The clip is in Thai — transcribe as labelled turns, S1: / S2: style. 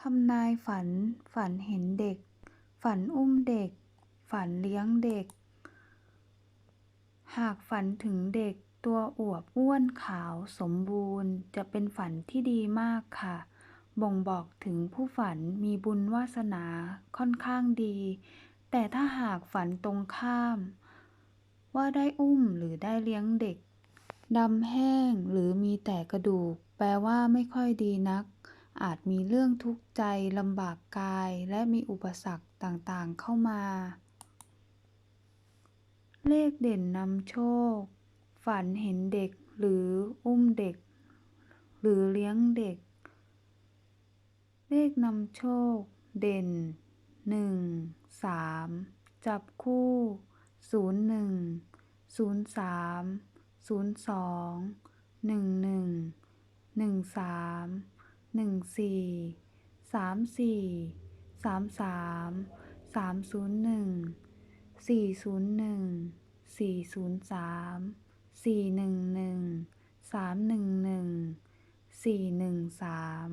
S1: ทำนายฝัน ฝันเห็นเด็ก ฝันอุ้มเด็ก ฝันเลี้ยงเด็ก หากฝันถึงเด็กตัวอวบอ้วนขาวสมบูรณ์ จะเป็นฝันที่ดีมากค่ะ บ่งบอกถึงผู้ฝันมีบุญวาสนาค่อนข้างดี แต่ถ้าหากฝันตรงข้าม ว่าได้อุ้มหรือได้เลี้ยงเด็กดำแห้งหรือมีแต่กระดูก แปลว่าไม่ค่อยดีนัก อาจมีเรื่องทุกข์ใจลำบากกายและมีอุปสรรคต่างๆเข้ามา เลขเด่นนำโชค ฝันเห็นเด็กหรืออุ้มเด็ก หรือเลี้ยงเด็ก เลขนำโชค เด่นหนึ่งสามจับคู่ศูนย์หนึ่งศูนย์สามศูนย์สองหนึ่งหนึ่งหนึ่งสาม หนึ่งสี่สามสี่สามสามสามศูนย์หนึ่งสี่ศูนย์หนึ่งสี่ศูนย์สามสี่หนึ่งหนึ่งสามหนึ่งหนึ่งสี่หนึ่งสาม